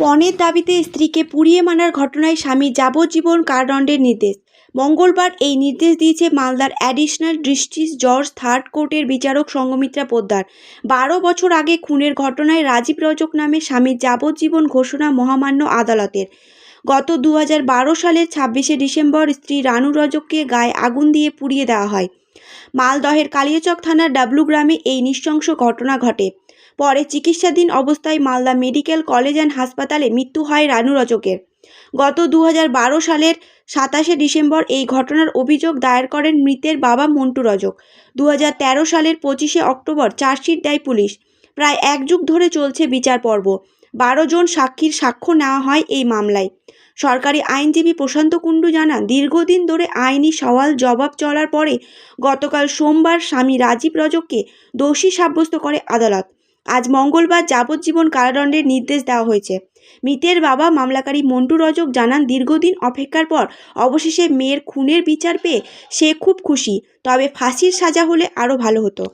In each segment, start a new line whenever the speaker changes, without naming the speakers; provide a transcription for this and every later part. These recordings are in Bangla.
পণের দাবিতে স্ত্রীকে পুড়িয়ে মানার ঘটনায় স্বামী যাবজ্জীবন কারাদণ্ডের নির্দেশ। মঙ্গলবার এই নির্দেশ দিয়েছে মালদার অ্যাডিশনাল ডিস্ট্রিক্ট জজ থার্ড কোর্টের বিচারক সঙ্গমিত্রা পোদ্দার। বারো বছর আগে খুনের ঘটনায় রাজীব রজক নামে স্বামীর যাবজ্জীবন ঘোষণা মহামান্য আদালতের। গত দু সালের ছাব্বিশে ডিসেম্বর স্ত্রী রানু রজককে গায়ে আগুন দিয়ে পুড়িয়ে দেওয়া হয়। মালদহের কালিয়াচক থানার ডাবলু গ্রামে এই নৃশংস ঘটনা ঘটে। পরে চিকিৎসাধীন অবস্থায় মালদা মেডিকেল কলেজ অ্যান্ড হাসপাতালে মৃত্যু হয় রানু রজকের। গত দু সালের সাতাশে ডিসেম্বর এই ঘটনার অভিযোগ দায়ের করেন মৃতের বাবা মন্টু রজক। দু হাজার তেরো সালের পঁচিশে অক্টোবর চার্জশিট দেয় পুলিশ। প্রায় এক যুগ ধরে চলছে বিচার পর্ব। বারো জন সাক্ষীর সাক্ষ্য নেওয়া হয় এই মামলায়। সরকারি আইনজীবী প্রশান্ত কুণ্ডু জানান, দীর্ঘদিন ধরে আইনি সওয়াল জবাব চলার পরে গতকাল সোমবার স্বামী রাজীব রজককে দোষী সাব্যস্ত করে আদালত। আজ মঙ্গলবার যাবজ্জীবন কারাদণ্ডের নির্দেশ দেওয়া হয়েছে। মৃতের বাবা মামলাকারী মন্টু রজক জানান, দীর্ঘদিন অপেক্ষার পর অবশেষে মেয়ের খুনের বিচার পেয়ে সে খুব খুশি, তবে ফাঁসির সাজা হলে আরও ভালো হতো।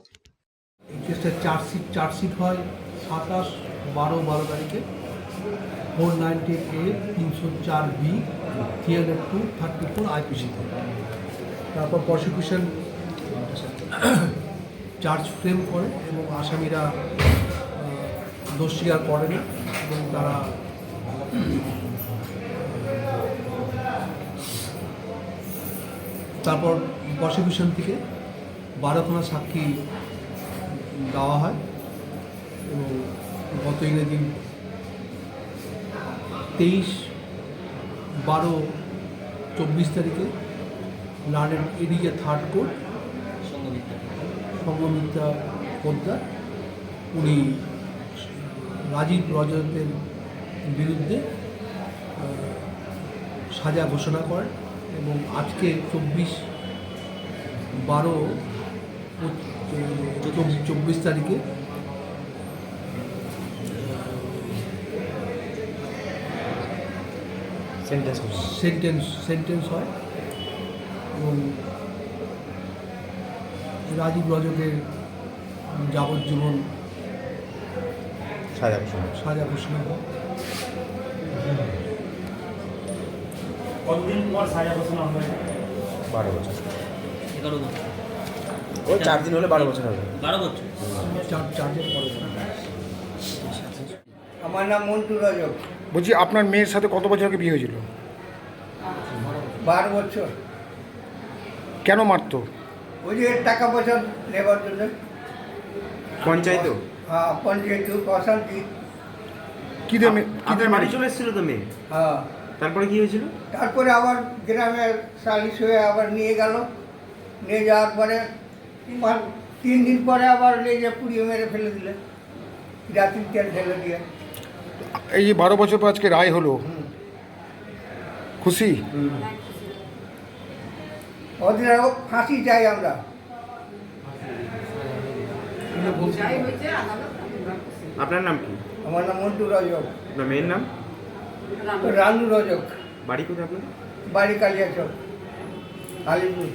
তারপর প্রসিকিউশন চার্জ ফ্রেম করে এবং আসামিরা দোষ স্বীকার করে না এবং তারা তারপর প্রসিকিউশন থেকে বারোখানা সাক্ষী দেওয়া হয় এবং গত ইংরেজি তেইশ বারো চব্বিশ তারিখে learned area third court Sanghamitra Poddar উনি রাজীব রজতের বিরুদ্ধে সাজা ঘোষণা করেন এবং আজকে চব্বিশ বারো চব্বিশ তারিখে
সেন্টেন্স
সেন্টেন্স সেন্টেন্স হয়। এবং রাজীব রজকের যাবজ্জীবন
সাজা ঘোষণা
সাজা ঘোষণা হয়
কতদিন পর সাজা ঘোষণা হবে?
বারো বছর।
এগারো বছর।
ওই চার দিন হলে বারো বছর হবে।
বারো বছর।
চার পরে
আমার নাম মন্টু রজক।
বলছি আপনার মেয়ের সাথে কত বছর আগে বিয়ে হয়েছিল?
বারো বছর।
কেন মারতো?
ওই যে টাকা পয়সা নেবার জন্য।
পঞ্চায়েত?
হ্যাঁ পঞ্চায়েত অশান্তি
কি? দিয়ে মে- কি দিয়ে
আপনার বাড়ি
মেরেছে?
চলে এসেছিল তো মেয়ে?
হ্যাঁ।
তারপরে কি হয়েছিল?
তারপরে আবার গ্রামের সালিশ হয়ে আবার নিয়ে গেল। নিয়ে যাওয়ার পরে তিন দিন পরে আবার নিয়ে যে পুড়িয়ে মেরে ফেলে দিলে। রাত্রির তেল ফেলে দিয়ে।
এই যে বারো বছর পর আজকে রায় হলো।
হুম। ওদের ফাঁসি চাই আমরা।
আপনার নাম কি?
আমার নাম মন্টু রজক।
না মেয়ের নাম?
রানু রজক।
বাড়ি কোথায় আপনার?
বাড়ি কালিয়াচক আলিপুর।